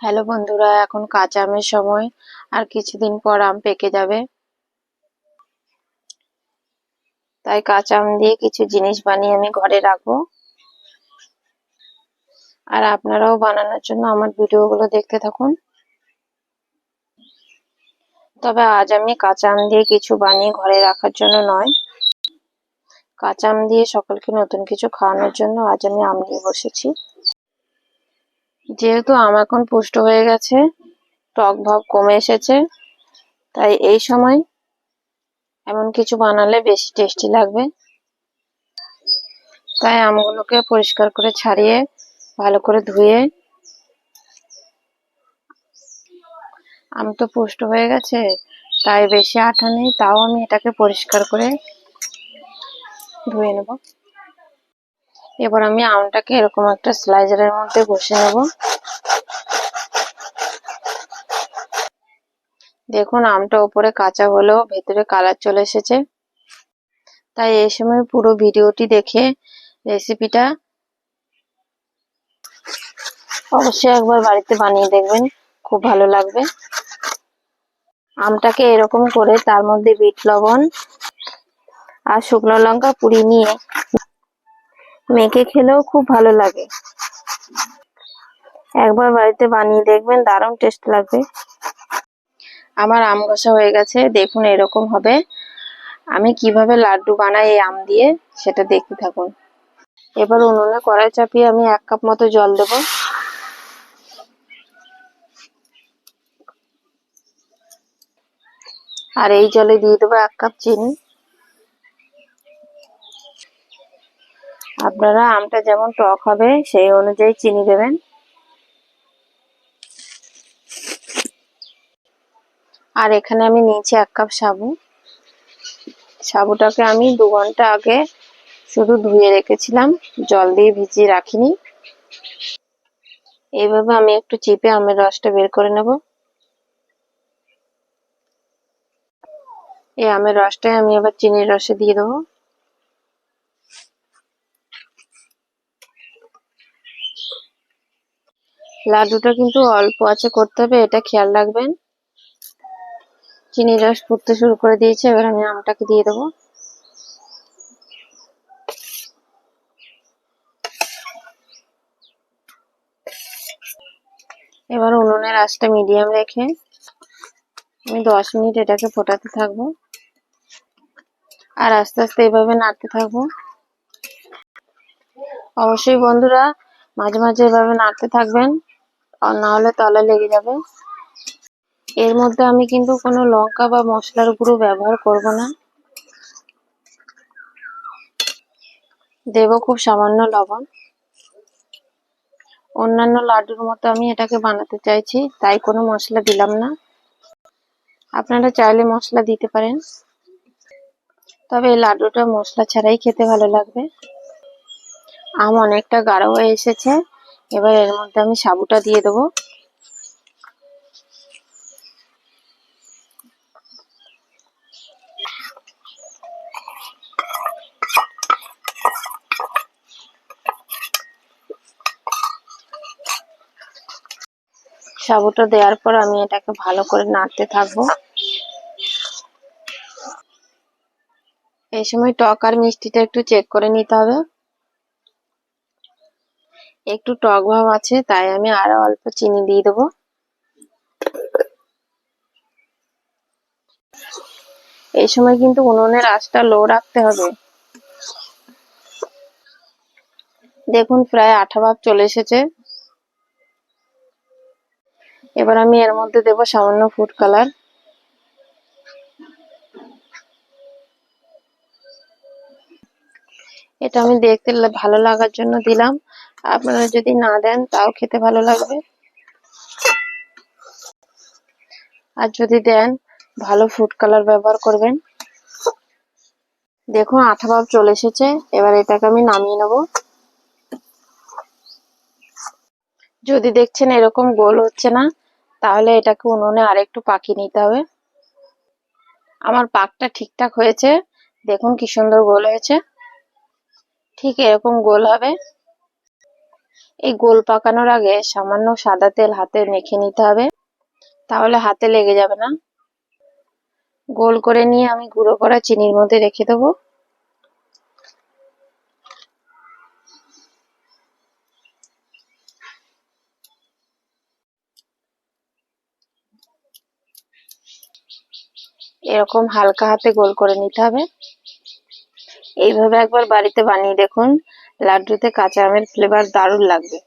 Hello বন্ধুরা, এখন কাঁচা আমের সময়। আর কিছুদিন পর আম পেকে যাবে। তাই কাঁচা আম দিয়ে কিছু জিনিস বানিয়ে আমি ঘরে রাখব। আর আপনারাও বানানোর জন্য আমার ভিডিওগুলো দেখতে থাকুন। তবে আজ আমি কাঁচা আম দিয়ে কিছু বানিয়ে ঘরে রাখার জন্য নয়। কাঁচা আম দিয়ে সকলকে নতুন কিছু খাওয়ানোর জন্য আজ আমি আম নিয়ে বসেছি। যেহেতু আম এখন পুষ্ট হয়ে গেছে, টক ভাব কমে এসেছে, তাই এই সময় এমন কিছু বানালে বেশি টেস্টি লাগবে। তাই আমগুলোকে পরিষ্কার করে ছাড়িয়ে, ভালো করে ধুয়ে, আম তো পুষ্ট হয়ে গেছে, তাই বেশি আঠা নেই, তাও আমি এটাকে পরিষ্কার করে ধুয়ে নেব। এবার আমি আমটাকে এরকম একটা স্লাইজারের মধ্যে বসে নেব। দেখুন, আমটা ওপরে কাঁচা হলেও ভেতরে কালার চলে এসেছে। তাই এই সময় পুরো ভিডিওটি দেখে রেসিপিটা অবশ্যই একবার বাড়িতে বানিয়ে দেখবেন, খুব ভালো লাগবে। আমটাকে এরকম করে তার মধ্যে বিট লবণ আর শুকনো লঙ্কা পুড়ি নিয়ে মেখে খেলেও খুব ভালো লাগে। একবার বাড়িতে বানিয়ে দেখবেন, দারুণ টেস্ট লাগবে। আমার আম ঘষা হয়ে গেছে, দেখুন এরকম হবে। আমি কীভাবে লাড্ডু বানাই এই আম দিয়ে, সেটা দেখতে থাকুন। এবার উনুনে কড়াই চাপিয়ে আমি এক কাপ মতো জল দেব। আর এই জলে দিয়ে দেবো এক কাপ চিনি। আপনারা আমটা যেমন টক হবে, সেই অনুযায়ী চিনি দেবেন। আর এখানে আমি নিয়েছি এক কাপ সাবু। সাবুটাকে আমি দু ঘণ্টা আগে শুধু ধুয়ে রেখেছিলাম, জল দিয়ে ভিজিয়ে রাখিনি। এইভাবে আমি একটু চিপে আমের রসটা বের করে নেব। এই আমের রসটাই আমি এবার চিনির রসে দিয়ে দেবো। লাড্ডুটা কিন্তু অল্প আছে, করতে হবে, এটা খেয়াল রাখবেন। চিনি রস ফুটতে শুরু করে দিয়েছে, এবার আমি আমটাকে দিয়ে দেবো। এবার উনুনের আঁচটা মিডিয়াম রেখে আমি দশ মিনিট এটাকে ফোটাতে থাকব। আর আস্তে আস্তে এভাবে নাড়তে থাকব। অবশ্যই বন্ধুরা, মাঝে মাঝে এভাবে নাড়তে থাকবেন, আর না হলে তলা লেগে যাবে। এর মধ্যে আমি কিন্তু কোনো লঙ্কা বা মশলার গুঁড়ো ব্যবহার করব না। দেব খুব সামান্য লবণ। অন্যান্য লাড্ডুর মতো আমি এটাকে বানাতে চাইছি, তাই কোনো মশলা দিলাম না। আপনারা চাইলে মশলা দিতে পারেন। তবে এই লাড্ডুটা মশলা ছাড়াই খেতে ভালো লাগবে। আম অনেকটা গাঢ় হয়ে এসেছে। এবার এর মধ্যে আমি সাবুটা দিয়ে দেবো। সাবুটা দেওয়ার পর আমি এটাকে ভালো করে নাড়তে থাকব। এই সময় টক আর মিষ্টিটা একটু চেক করে নিতে হবে। একটু টক ভাব আছে, তাই আমি আরও অল্প চিনি দিয়ে দেবো। এই সময় কিন্তু উনুনের আঁচটা লো রাখতে হবে। দেখুন, প্রায় আঠা ভাব চলে এসেছে। এবার আমি এর মধ্যে দেব সামান্য ফুড কালার এটা আমি দেখতে ভালো লাগার জন্য দিলাম। আপনারা যদি না দেন, তাও খেতে ভালো লাগবে। আর যদি দেন, ভালো ফুড কালার ব্যবহার করবেন। দেখুন, আঠা ভাব চলে এসেছে। এবার এটাকে আমি নামিয়ে নেব। যদি দেখছেন এরকম গোল হচ্ছে না, তাহলে এটাকে উনুনে আরেকটু পাকিয়ে নিতে হবে। আমার পাকটা ঠিকঠাক হয়েছে। দেখুন কি সুন্দর গোল হয়েছে। ঠিক এরকম গোল হবে। এই গোল পাকানোর আগে সামান্য সাদা তেল হাতে মেখে নিতে হবে। তাহলে হাতে লেগে যাবে না। গোল করে নিয়ে আমি গুঁড়ো করা চিনির মধ্যে রেখে দেবো। এরকম হালকা হাতে গোল করে নিতে হবে। এইভাবে একবার বাড়িতে বানিয়ে দেখুন। লাড্ডুতে কাঁচা আমের ফ্লেভার দারুণ লাগবে।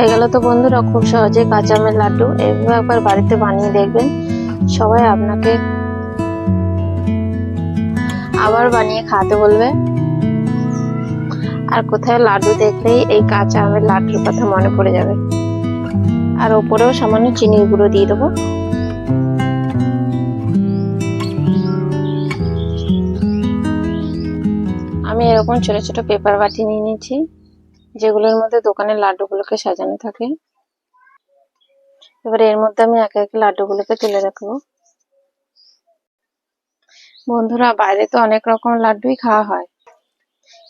হয়ে গেল তো বন্ধুরা, খুব সহজে কাঁচা আমের লাড্ডু এইভাবে একবার বাড়িতে বানিয়ে দেখবেন। সবাই আপনাকে আবার বানিয়ে খাওয়াতে বলবে। আর কোথায় লাড্ডু দেখলেই এই কাঁচা আমের লাড্ডুর কথা মনে পড়ে যাবে। আর ওপরেও সামান্য চিনির গুঁড়ো দিয়ে দেবো। আমি এরকম ছোট ছোট পেপার বাটি নিয়ে নিয়েছি যেগুলোর মধ্যে দোকানের লাড্ডুগুলোকে সাজানো থাকে। এবার এর মধ্যে আমি একে একে লাড্ডুগুলোকে তুলে রাখব। বন্ধুরা, বাইরে তো অনেক রকম লাড্ডুই খাওয়া হয়।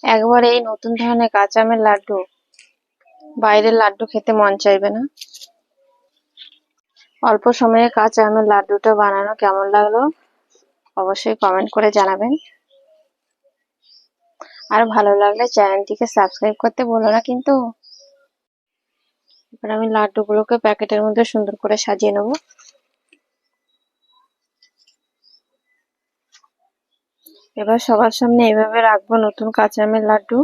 একবার এই নতুন ধরনের কাঁচা আমের লাড্ডু, বাইরের লাড্ডু খেতে মন চাইবে না। অল্প সময়ে কাঁচা আমের লাড্ডুটা বানানো কেমন লাগল, অবশ্যই কমেন্ট করে জানাবেন। আর ভালো লাগলে চ্যানেলটিকে সাবস্ক্রাইব করতে বলো না কিন্তু। এবার আমি লাড্ডুগুলোকে প্যাকেটের মধ্যে সুন্দর করে সাজিয়ে নেব। এবার সবার সামনে এইভাবে রাখব নতুন কাঁচা আমের লাড্ডু।